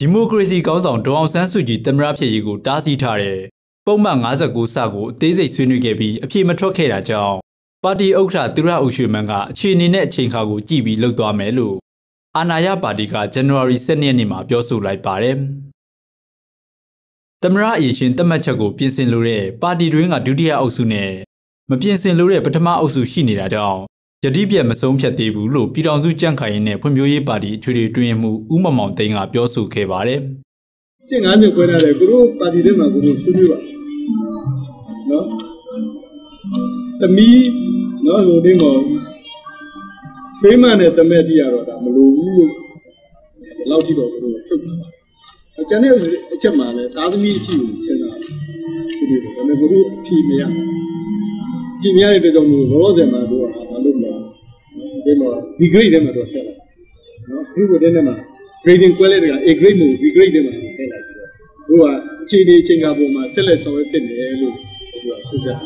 ဒီမိုကရေစီကောင်းဆောင်ဒေါအောင်ဆန်းစုကြည်တမရဖြစ်ရေးကိုတားဆီးထားတဲ့ပုံမှန်59စကိုအသေးစိတ်ဆွေးနွေးခဲ့ပြီးအပြည့်မထွက်ခဲ့တာကြောင့်ပါတီဥက္ကဋ္ဌသူရအုပ်ရွှေမန်းကအခြေအနေနဲ့အချိန်ခါကိုကြည့်ပြီးလှုပ်သွားမယ်လို့အာဏာရပါတီကဇန်နဝါရီ7ရက်နေ့မှာပြောဆိုလိုက်ပါတယ်။သမရအရေးချင်းတတ်မှတ်ချက်ကိုပြင်ဆင်လိုတဲ့ပါတီတွင်းကဒုတိယအုပ်စုနဲ့မပြင်ဆင်လိုတဲ့ပထမအုပ်စုရှိနေတာကြောင့် ယတိပြတ်မဆုံးဖြတ်သေးဘူးလို့ပြည်ထောင်စုကြံ့ခိုင်ရေးနဲ့ဖွံ့ဖြိုးရေးပါတီအထွေထွေတွင်မှုဦးမမောင်သိန်းကပြောဆိုခဲ့ပါတယ်။စစ်ငါးညခွဲထားတယ်ကိုတို့ပါတီထဲမှာကိုတို့ဆွေးနွေးပါနော်။သမီးနော်ဟိုဒီမောချွေးမနဲ့တမက်တိရတော့ဒါမလိုဘူးလို့ဒီလောက်ထိတော့ကိုတို့ထုတ်တာ။အကျန်တဲ့အချက်မှလည်းသားသမီးအဖြစ်ကိုစဉ်းစားဆွေးနွေးတယ်။ဒါပေမဲ့ကိုတို့ဖြေမရ။ ဖြေမရတဲ့အတွက်ကြောင့်မို့လောလောဆယ်မှာတို့ကဘာလို့မလဲဒီမှာ B grade ထဲမှာတော့ထည့်လိုက်နော်ဒီကိုတဲ့မှာ grading quality က A grade မဟုတ် B grade ထဲမှာထည့်လိုက်ပြီးတော့တို့ကအခြေအနေအချိန်ကာပုံမှာဆက်လက်ဆောင်ရွက်ဖြစ်နေလို့တို့ကဆိုကြတယ်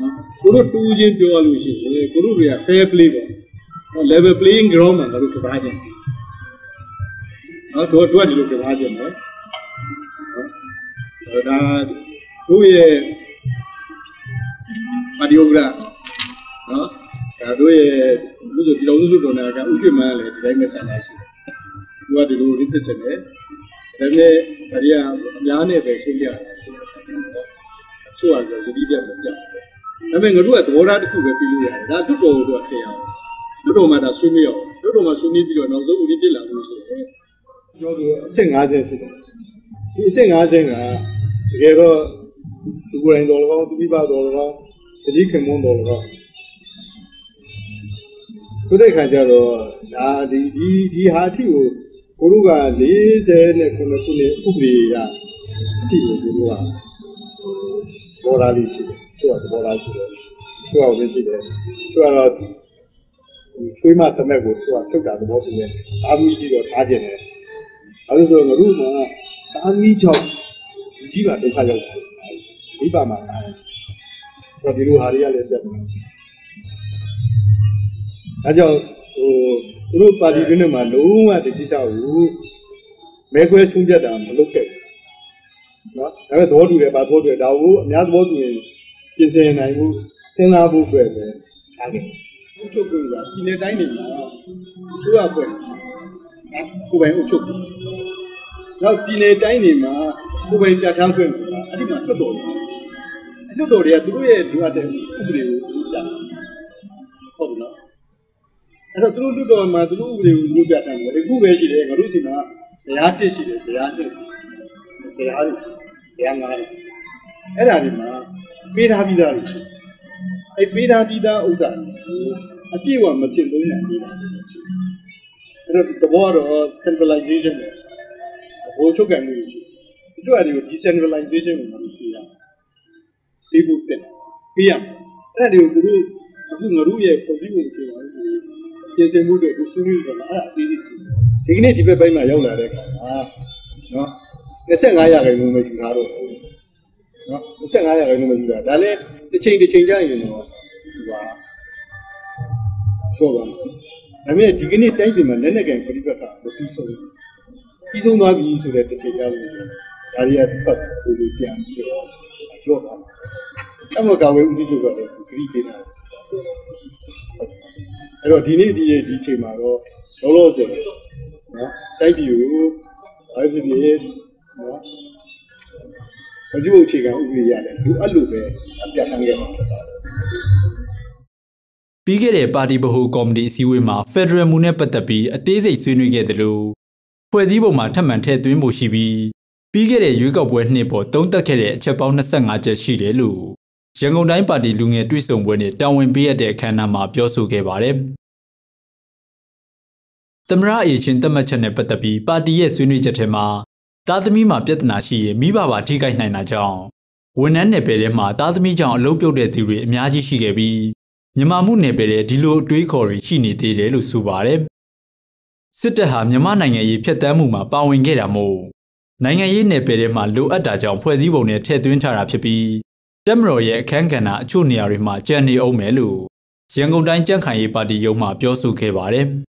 နော်ကိုတို့တူးချင်းပြောရလို့ရှိရင်ကိုတို့တွေက fair play ပေါ့နော် level playing ground မှာတို့ကစားကြတယ်နော်တို့တို့ကဒီလိုကစားကြတယ်နော်ဒါတို့ရဲ့ ပါတီယိုဂရာနော်ဒါတို့ရဲ့လူဆိုဒီလိုလူတော်နာကဥရွှေမန်းလည်းဒီတိုင်းပဲဆန္ဒရှိတယ်။သူကဒီလိုရစ်တက်ချင်တယ်။ဒါပေမဲ့ဒါရီကအများနဲ့ပဲဆွေးရတယ်။ဆိုရဆိုဇတိပြတ်မပြတ်။ဒါပေမဲ့ငါတို့ကသဘောထားတစ်ခုပဲပြီးလို့ရတယ်။ဒါတွတ်တော်တို့ကထည့်အောင်။တွတ်တော်မှာဒါဆွေးနွေးအောင်။တွတ်တော်မှာဆွေးနွေးပြီးတော့နောက်ဆုံးဦးလေးပြစ်လာလို့ရှိရင်ပြောသူအဆင့်50ရှိတယ်။ဒီအဆင့်50ကတကယ်တော့ သူကိုယ်တိုင်တော်တော်သူပြပါတော်တော်သတိခင်မွန်းတော်တော်ဆိုတဲ့အခါကျတော့ဒါဒီဒီဒီဟာအထိကိုကိုတို့က40နဲ့ခုနှစ်ခုနှစ်ဥပဒေရအထိကိုကိုတို့ကပေါ်လာလို့ရှိတယ်သူကပေါ်လာရှိတယ်သူကဝင်ရှိတယ်သူကတော့ချွေးမတမက်ကိုသူကထုတ်တာသဘောတူတယ်အာမီကြီးတော့ထားခြင်းတယ်အဲဒါဆိုငါတို့ကအာမီကြောင့်ကြီးပါဒုက္ခရောက်တယ် မိဘမှာအားတယ်ဆိုတော့ဒီလိုဟာတွေကလည်းပြတ်နေတယ်အဲကြောင့်ဟိုသူတို့ပါတီတွင်းမှာလုံးဝဒီကိစ္စကိုမဲခွဲဆုံးဖြတ်တာမလုပ်ခဲ့ဘူးနော်ဒါပေမဲ့သဘောတူတယ်ဗာသဘောတူတယ်ဒါကိုအများသဘောတူရင်ပြင်ဆင်နိုင်မှုစဉ်းစားဖို့အတွက်ပဲထားခဲ့အုပ်ချုပ်ခွင့်ကပြည်내တိုင်းနေမှာအစိုးရဖွဲ့ကိုယ်ပိုင်အုပ်ချုပ်ခွင့်နောက်ပြည်내တိုင်းနေမှာကိုယ်ပိုင်ပြဋ္ဌာန်းခွင့်ကအဲ့ဒီမှာတွတ်တော်တယ် အတွတ်တော်တွေကသူတို့ရဲ့လိုအပ်တဲ့ဥပဒေကိုပြဟုတ်ဘူးနော်အဲ့တော့သူတို့လွတ်တော်မှာသူတို့ဥပဒေကိုညွှန်ပြထားတယ်အခုပဲရှိတယ်ငါတို့စီမှာဇရာတစ်ရှိတယ်ဇရာတစ်ရှိတယ်ဇရာတွေရှိဇရာငါးတွေရှိအဲ့ဒါတွေမှာပေးထားပြီးသားတွေရှိအဲ့ပေးထားပြီးသားဥစ္စာအပြည့်အဝမကျင့်သုံးနိုင်သေးတာရှိအဲ့တော့တဘောတော့ centralization နဲ့ဘိုးချုပ်ကံမှုရှိဒီလိုအရာကို decentralization ကိုမပြီးတာ ပြီးဖို့တက်ပြီးရအဲ့ဒါတွေကိုသူတို့အခုငါတို့ရဲ့ policy ကိုအခြေခံပြင်ဆင်မှုတွေသူဆွေးနွေးကြတာအဲ့ဒါအသေးစိတ်ဒီကနေ့ဒီဘက်ပိုင်းမှာရောက်လာတဲ့အခါမှာနော်25ရာခိုင်နှုန်းပဲယူထားတော့နော်25ရာခိုင်နှုန်းပဲယူတာဒါလည်းတစ်ချိန်တစ်ချိန်ကြာရင်တော့ဒီပါဆိုပါမယ်ဒါပေမဲ့ဒီကနေ့တိုင်းပြည်မှာလက်နက်ကန်ပြိပက္ခမပြီးဆုံးဘူးပြီးဆုံးသွားပြီဆိုတဲ့တစ်ချိန်ကြာလို့ဆိုဒါတွေကတစ်ပတ်ကိုလိုပြန်ပြီးတော့ ရော့သွားတယ်အမကဝေဦးစီးချုပ်ကလည်းဂရိပေးတာအဲ့တော့ဒီနေ့ဒီဒီချိန်မှာတော့လောလောဆယ်နော်တိုက်ပြည်ကိုဘာဖြစ်ဖြစ်နော်အကျိုးအခြေခံဥပဒေရတယ်လူအဲ့လိုပဲအပြတ်ထမ်းခဲ့မှာဖြစ်ပါတယ်ပြီးခဲ့တဲ့ပါတီဗဟိုကော်မတီအစည်းအဝေးမှာဖက်ဒရယ်မူနဲ့ပတ်သက်ပြီးအသေးစိတ်ဆွေးနွေးခဲ့တယ်လို့ဖွဲ့စည်းပုံမှာထပ်မံထည့်သွင်းဖို့ရှိပြီး ပြီးခဲ့တဲ့ရွေးကောက်ပွဲနှစ်ပေါ်တုံးတက်ခဲ့တဲ့အချက်ပေါင်း25ချက်ရှိတယ်လို့ရန်ကုန်တိုင်းပါတီလူငယ်တွဲဆုံပွဲနဲ့တာဝန်ပေးရတဲ့အခမ်းအနားမှာပြောဆိုခဲ့ပါတယ်။သမရအေချင်းတတ်မှတ်ချက်နဲ့ပတ်သက်ပြီးပါတီရဲ့ဆွေးနွေးချက်ထဲမှာသားသမီးမှာပြဿနာရှိရင်မိဘပါထိခိုက်နိုင်တာကြောင့်ဝန်ထမ်းနယ်ပယ်ထဲမှာသားသမီးကြောင့်အလုပ်ပြုတ်တဲ့သူတွေအများကြီးရှိခဲ့ပြီးမြန်မာမှုနယ်ပယ်ထဲဒီလိုအတွေးခေါ်တွေရှိနေသေးတယ်လို့ဆိုပါတယ်။စစ်တပ်ဟာမြန်မာနိုင်ငံရေးဖျက်ဆီးမှုမှာပါဝင်ခဲ့တာမို့ နိုင်ငံရေးနယ်ပယ်ထဲမှာလိုအပ်တာကြောင့်ဖွဲ့စည်းပုံနဲ့ထည့်သွင်းထားတာဖြစ်ပြီးတက်မတော်ရဲ့အခမ်းကဏ္ဍအချို့နေရာတွေမှာကြံ့နေအောင်မယ်လို့ရန်ကုန်တိုင်းကြံ့ခိုင်ရေးပါတီရုံးမှပြောဆိုခဲ့ပါတယ်။